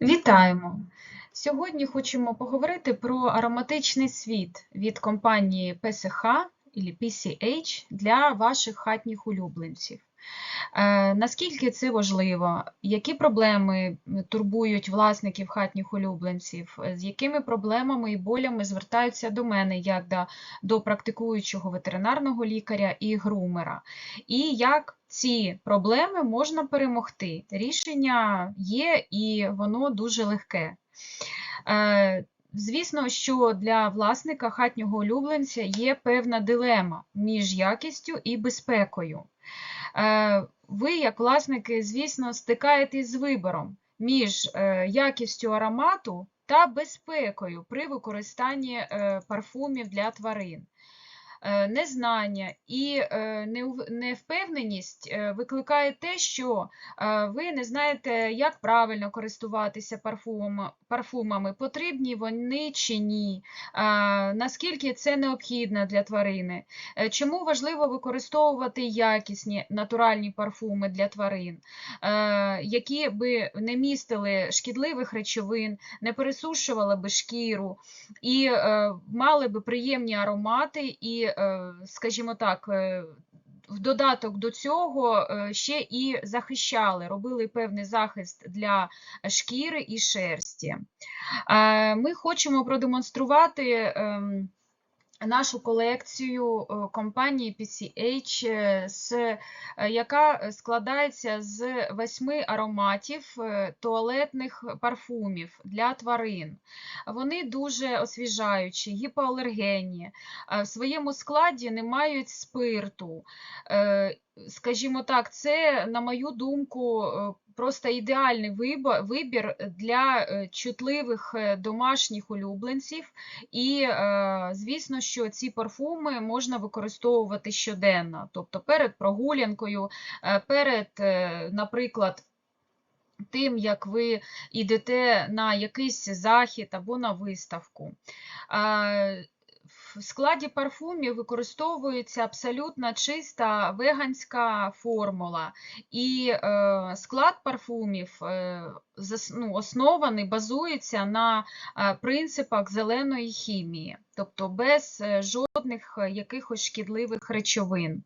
Вітаємо! Сьогодні хочемо поговорити про ароматичний світ від компанії PCH для ваших хатніх улюбленців. Е, Наскільки це важливо? Які проблеми турбують власників хатніх улюбленців? З якими проблемами і болями звертаються до мене як до, до практикуючого ветеринарного лікаря і грумера? І як ці проблеми можна перемогти? Рішення є і воно дуже легке. Е, Звісно, що для власника хатнього улюбленця є певна дилема між якістю і безпекою. Е, Ви, як власники, звісно, стикаєтесь з вибором між е, якістю аромату та безпекою при використанні е, парфумів для тварин. Е, Незнання і е, невпевненість е, викликає те, що ви не знаєте, як правильно користуватися парфумами, потрібні вони чи ні, наскільки це необхідно для тварини, чому важливо використовувати якісні натуральні парфуми для тварин, які би не містили шкідливих речовин, не пересушували би шкіру і мали би приємні аромати, і, скажімо так, е, в додаток до цього е, ще і захищали, робили певний захист для шкіри і шерсті. Е, Ми хочемо продемонструвати. Нашу колекцію е, компанії PCH, е, е, яка складається з восьми ароматів туалетних парфумів для тварин. Вони дуже освіжаючі, гіпоалергенні, в своєму складі не мають спирту. Скажімо так, це, на мою думку, просто ідеальний вибір для е, чутливих е, домашніх улюбленців. І, е, звісно, що ці парфуми можна використовувати щоденно, тобто перед прогулянкою, перед, наприклад, тим, як ви йдете на якийсь захід або на виставку. В складі парфумів використовується абсолютно чиста веганська формула, і е, склад парфумів е, ну, оснований, базується на е, принципах зеленої хімії, тобто без жодних якихось шкідливих речовин.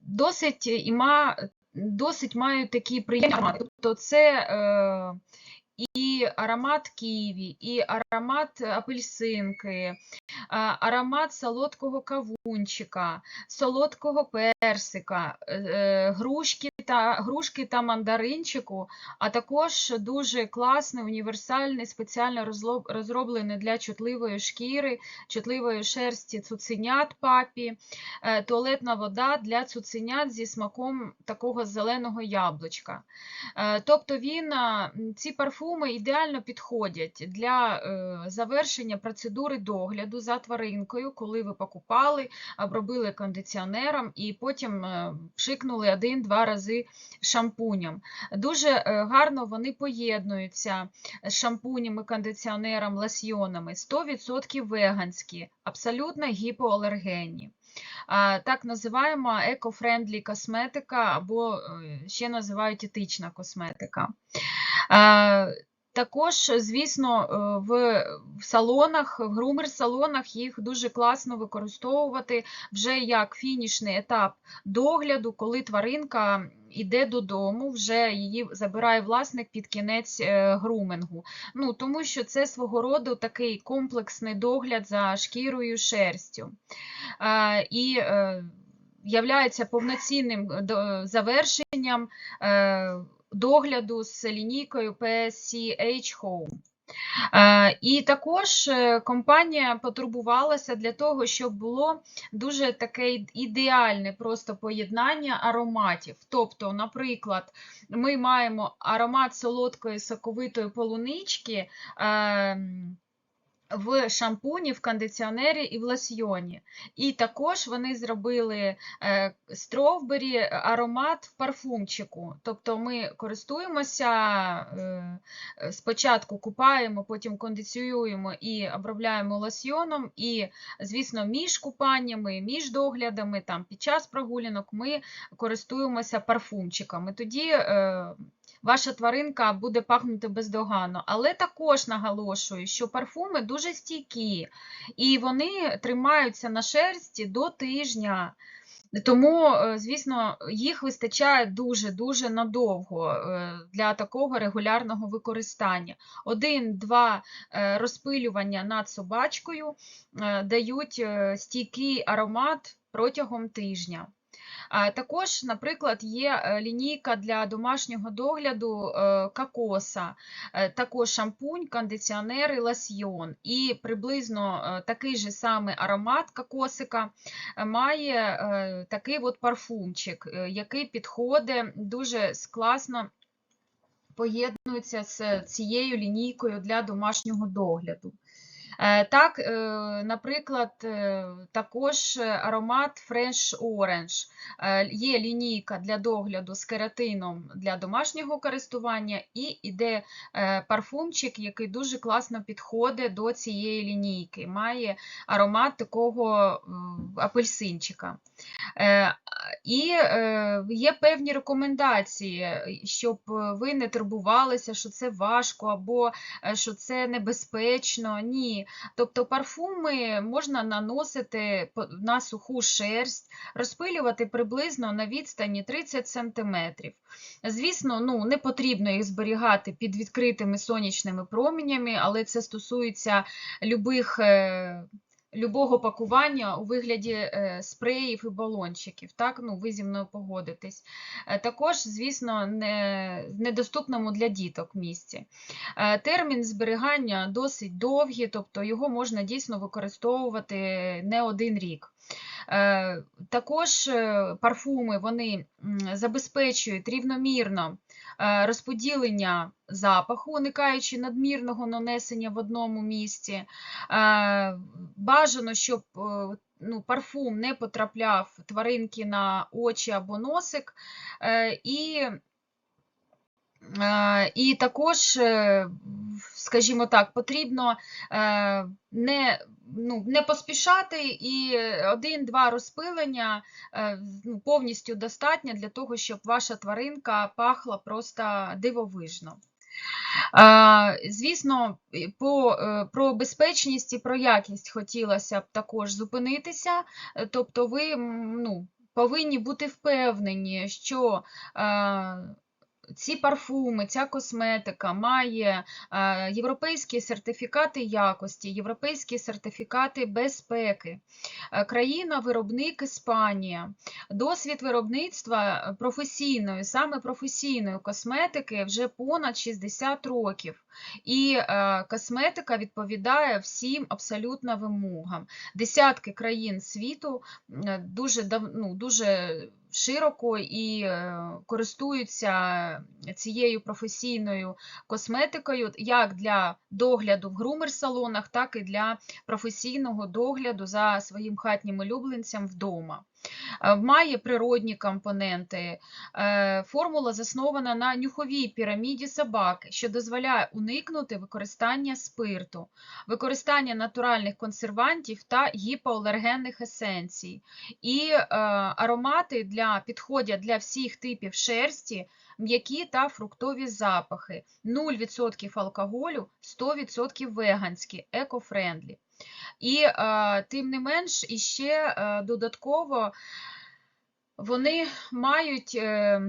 Досить іма, досить мають такі приємні. Тобто це і аромат ківі, і аромат апельсинки, аромат солодкого кавунчика, солодкого персика, е, е, грушки та, грушки та мандаринчику, а також дуже класний, універсальний, спеціально розроблений для чутливої шкіри, чутливої шерсті цуценят папі, е, туалетна вода для цуценят зі смаком такого зеленого яблучка. Тобто він, ці парфуми ідеально підходять для завершення процедури догляду за тваринкою, коли ви покупали, обробили кондиціонером і потім е, пшикнули один-два рази шампунем. Дуже е, гарно вони поєднуються з шампунями, кондиціонером, лосьйонами. 100% веганські, абсолютно гіпоалергенні. Так називаємо еко-френдлі косметика або е, ще називають етична косметика. Також, звісно, е, в салонах, в грумер-салонах їх дуже класно використовувати вже як фінішний етап догляду, коли тваринка йде додому, вже її забирає власник під кінець е, грумингу. Ну, тому що це свого роду такий комплексний догляд за шкірою шерстю. Е, І являється повноцінним завершенням догляду з лінійкою PSCH Home. Е, І також е, компанія потурбувалася для того, щоб було дуже таке ідеальне просто поєднання ароматів. Тобто, наприклад, ми маємо аромат солодкої соковитої полунички. В шампуні, в кондиціонері і в лосьйоні. І також вони зробили е, стровбері аромат в парфумчику. Тобто ми користуємося, е, е, спочатку купаємо, потім кондиціюємо і обробляємо лосьйоном. І, звісно, між купаннями, між доглядами, там, під час прогулянок ми користуємося парфумчиками. Тоді е, ваша тваринка буде пахнути бездоганно. Але також наголошую, що парфуми дуже стійкі, і вони тримаються на шерсті до тижня. Тому, е, звісно, їх вистачає дуже-дуже надовго е, для такого регулярного використання. Один-два е, розпилювання над собачкою дають стійкий аромат протягом тижня. А Також, наприклад, є е, лінійка для домашнього догляду е, кокоса, е, також шампунь, кондиціонер і лосьйон. І приблизно е, такий же самий аромат кокосика е, має е, такий от парфумчик, е, який підходить дуже класно поєднується з цією лінійкою для домашнього догляду. Е, Так, е, наприклад, е, також аромат Fresh Orange. Є лінійка для догляду з кератином для домашнього користування, і іде парфумчик, який дуже класно підходить до цієї лінійки. Має аромат такого апельсинчика. І є певні рекомендації, щоб ви не турбувалися, що це важко або що це небезпечно. Ні. Тобто парфуми можна наносити на суху шерсть, розпилювати приблизно на відстані 30 см. Звісно, ну, не потрібно їх зберігати під відкритими сонячними променями, але це стосується любих. Любого пакування у вигляді е, спреїв і балончиків, так, ну, ви зі мною погодитесь. Е, Також, звісно, не, в недоступному для діток місці. Е, Термін зберігання досить довгий, тобто його можна дійсно використовувати не один рік. Також парфуми вони забезпечують рівномірно розподілення запаху, уникаючи надмірного нанесення в одному місці. Е, Бажано, щоб е, ну, парфум не потрапляв тваринки на очі або носик. Е, І Е, І також, е, скажімо так, потрібно е, не, ну, не поспішати, і один-два розпилення е, ну, повністю достатньо для того, щоб ваша тваринка пахла просто дивовижно. Е, Звісно, по, е, про безпечність і про якість хотілося б також зупинитися. Е, Тобто ви ну, повинні бути впевнені, що е, ці парфуми, ця косметика має е, європейські сертифікати якості, європейські сертифікати безпеки. Е, Країна-виробник Іспанія. Досвід виробництва професійної, саме професійної косметики вже понад 60 років. І е, косметика відповідає всім абсолютно вимогам. Десятки країн світу е, дуже, ну, дуже широко і е, користуються цією професійною косметикою як для догляду в грумер-салонах, так і для професійного догляду за своїм хатнім улюбленцем вдома. Е, Має природні компоненти. Е, Формула заснована на нюховій піраміді собаки, що дозволяє уникнути використання спирту, використання натуральних консервантів та гіпоалергенних есенцій. І е, аромати для, підходять для всіх типів шерсті, м'які та фруктові запахи, 0% алкоголю, 100% веганські, еко-френдлі. І е, тим не менш, іще е, додатково вони мають е,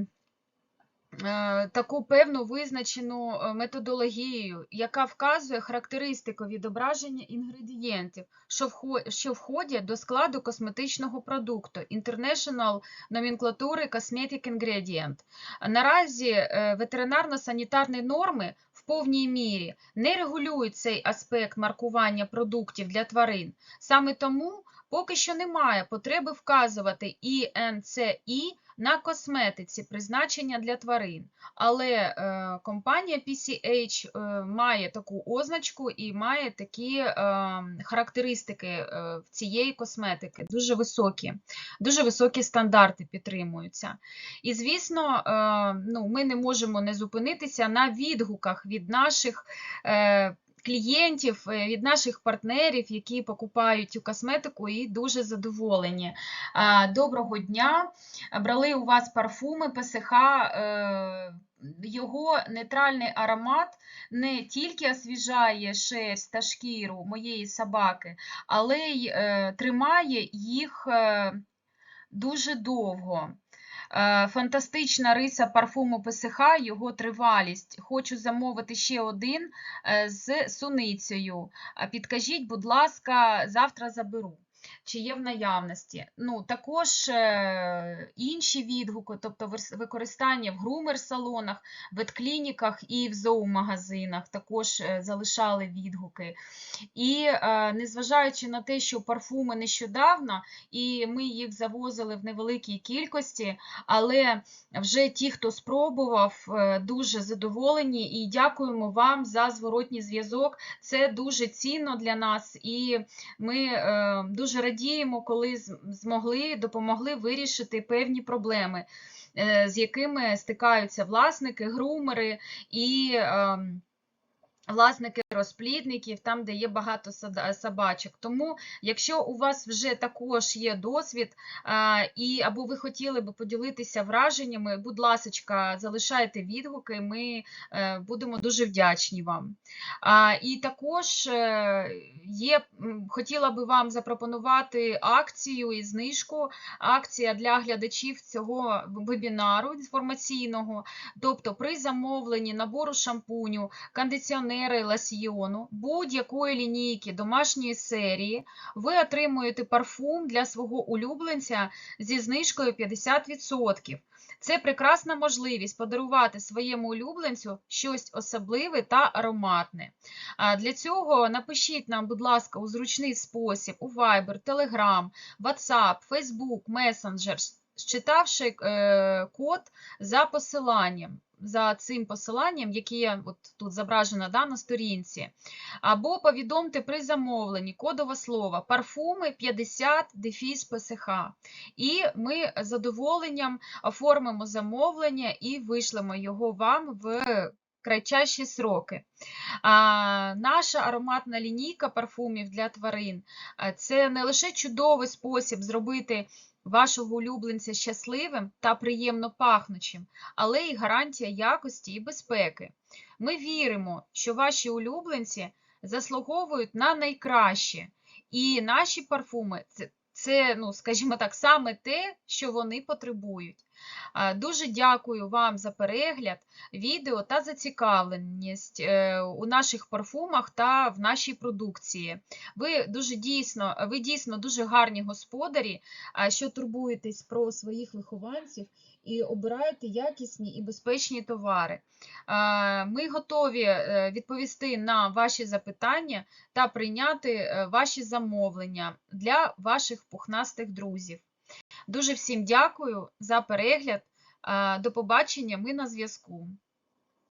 таку певну визначену методологію, яка вказує характеристику відображення інгредієнтів, що входять до складу косметичного продукту International номенклатури Cosmetic Ingredient. Наразі ветеринарно-санітарні норми повній мірі не регулюють цей аспект маркування продуктів для тварин. Саме тому поки що немає потреби вказувати ІНЦІ на косметиці призначення для тварин. Але е, компанія PCH е, має таку означку і має такі е, характеристики цієї косметики, дуже високі, дуже високі стандарти підтримуються. І, звісно, ну, ми не можемо не зупинитися на відгуках від наших клієнтів, е, від наших партнерів, які покупають цю косметику і дуже задоволені. Доброго дня! Брали у вас парфуми ПСХ. е, Його нейтральний аромат не тільки освіжає шерсть та шкіру моєї собаки, але й е, тримає їх дуже довго. Е, Фантастична риса парфуму ПСХ, його тривалість. Хочу замовити ще один е, з суницею. А Підкажіть, будь ласка, завтра заберу. Чи є в наявності? Ну, також е, інші відгуки, тобто використання в грумер-салонах, ветклініках і в зоомагазинах також е, залишали відгуки. І е, незважаючи на те, що парфуми нещодавно, і ми їх завозили в невеликій кількості, але вже ті, хто спробував, дуже задоволені і дякуємо вам за зворотній зв'язок. Це дуже цінно для нас, і ми дуже радіємо, коли змогли, допомогли вирішити певні проблеми, е, з якими стикаються власники, грумери і. Власники розплідників, там, де є багато собачок. Тому, якщо у вас вже також є досвід, і або ви хотіли би поділитися враженнями, будь ласка, залишайте відгуки, ми е, будемо дуже вдячні вам. І також е, є, хотіла би вам запропонувати акцію і знижку. Акція для глядачів цього вебінару інформаційного, тобто при замовленні набору шампуню, кондиціонери, лосьйону, будь-якої лінійки домашньої серії, ви отримуєте парфум для свого улюбленця зі знижкою 50%. Це прекрасна можливість подарувати своєму улюбленцю щось особливе та ароматне. Для цього напишіть нам, будь ласка, у зручний спосіб у Viber, Telegram, WhatsApp, Facebook, Messenger, считавши е, код за посиланням. За цим посиланням, яке от тут зображено да, на сторінці, або повідомте при замовленні кодове слово парфуми 50 дефіс ПСХ. І ми з задоволенням оформимо замовлення і вишлемо його вам в кратчайші сроки. А, наша ароматна лінійка парфумів для тварин це не лише чудовий спосіб зробити вашого улюбленця щасливим та приємно пахнучим, але й гарантія якості і безпеки. Ми віримо, що ваші улюбленці заслуговують на найкраще, і наші парфуми це, це ну, скажімо так, саме те, що вони потребують. Дуже дякую вам за перегляд відео та зацікавленість е, у наших парфумах та в нашій продукції. Ви дуже дійсно, ви дійсно дуже гарні господарі, що турбуєтесь про своїх вихованців і обираєте якісні і безпечні товари. Ми готові е, відповісти на ваші запитання та прийняти е, ваші замовлення для ваших пухнастих друзів. Дуже всім дякую за перегляд. До побачення, ми на зв'язку.